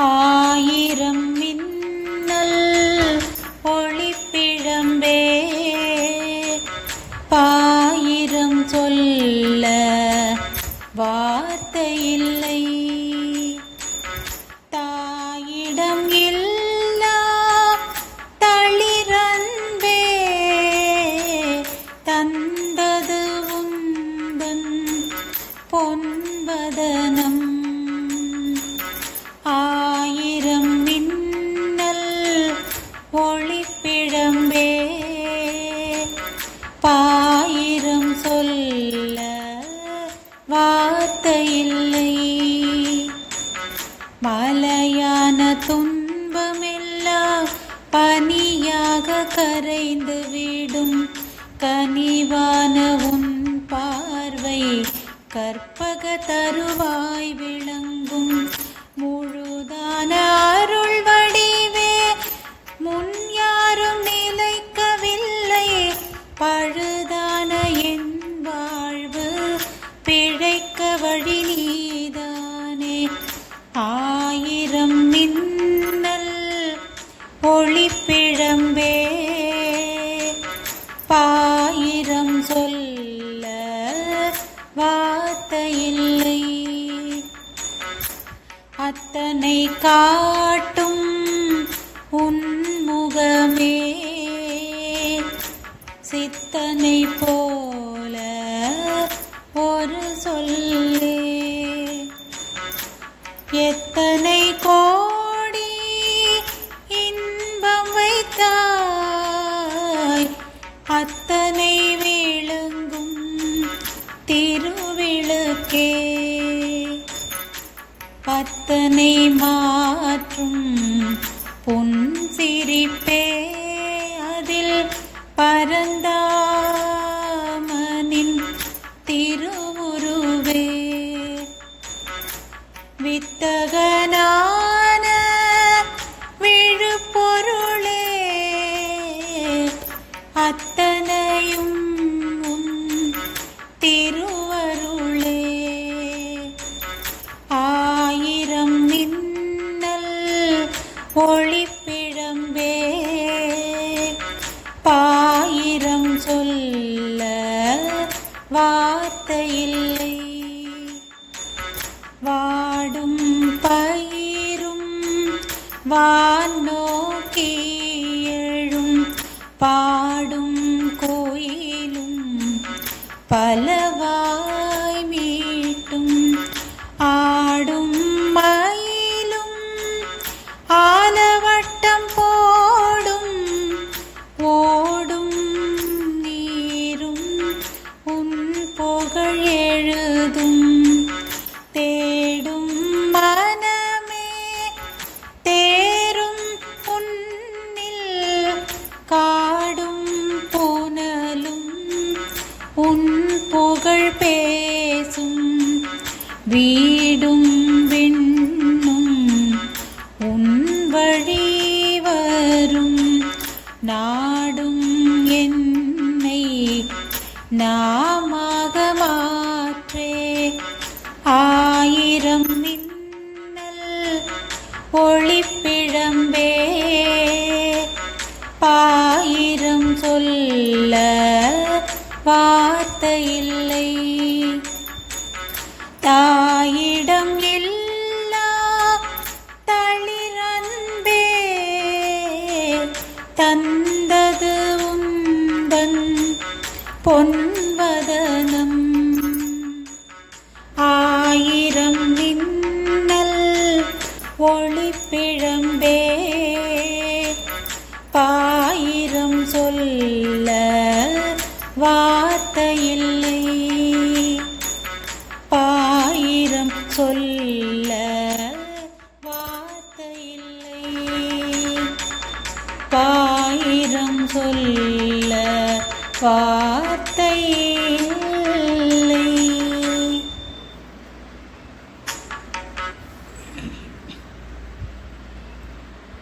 ஆயிரம் மின்னல் ஒளிப்பிழம்பே. பாயிரம் சொல்ல வார்த்தை இல்லை. தாயிடம் இல்லா தளிரன்பே தந்தது உந்தன் ஒளிப்பிழம்பே பாயிரம் சொல்ல வார்த்தை இல்லை மலையான துன்பமெல்லாம் பனியாக கரைந்து விடும் கனிவான உன் பார்வை கற்பக தருவாய் விளங்கும். அத்தனை காட்டும் உன்முகமே சித்தனை போல ஒரு சொல்லே. எத்தனை கோடி இன்பம் வைத்தாய். அத்தனை விழுங்கும் திரு அத்தனை மாற்றும் பொன் சிரிப்பே அதில் பரந்தாமனின் திருவுருவே. வித்தகனா ஒளிப்பிழம்பே பாயிரம் சொல்ல வார்த்தையில்லை வாடும் பயிரும் வான் நோக்கி எழும். பாடும் கோயிலும் பலவா புகழ் எழுதும் தேடும் மனமே தேரும் உன்னில் காடும் புனலும் உன் புகழ் பேசும் வீடும் விண்ணும் உன் வழி வரும் நாடும் என்னை நாமாக காற்றே ஆயிரம் மின்னல் ஒளிப்பிழம்பே. பாயிரம் சொல்ல வார்த்தை இல்லை. தாயிடம் எல்லா தளிரன்பே. தந்தது உந்தன் பொன் ஒளிப்பிழம்பே பாயிரம் சொல்ல வார்த்தையில்லை. பாயிரம் சொல்ல வார்த்தையில்லை. பாயிரம் சொல்ல வா